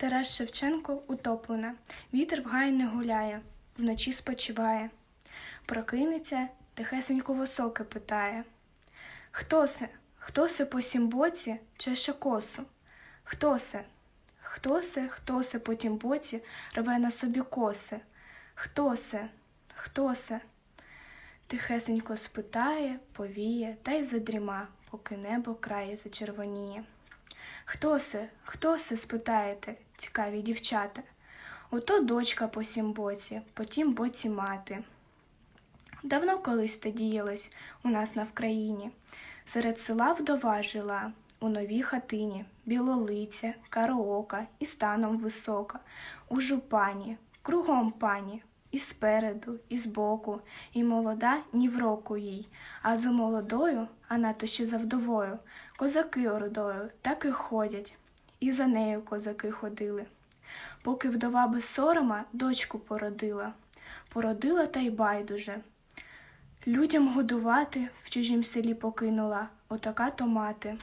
Тарас Шевченко утоплена, вітер в гаї не гуляє, вночі спочиває. Прокинеться, тихесенько високе питає. Хто се? Хто се по сім боці чеше косу? Хто се? Хто се, хто се по тім боці рве на собі коси? Хто се? Хто се? Тихесенько спитає, повіє та й задріма, поки небо крає зачервоніє. Хто се? Хто се? спитаєте, цікаві дівчата. Ото дочка по сім боці, по тім боці мати. Давно колись те діялось у нас на Вкраїні. Серед села вдова жила, у новій хатині, білолиця, кароока і станом висока, у жупані, кругом пані, і спереду, і збоку, і молода ні в року їй, а за молодою, а нато ще за вдовою, козаки ордою так і ходять, і за нею козаки ходили. Поки вдова без сорома дочку породила, породила та й байдуже. Людям годувати в чужім селі покинула, отака то мати.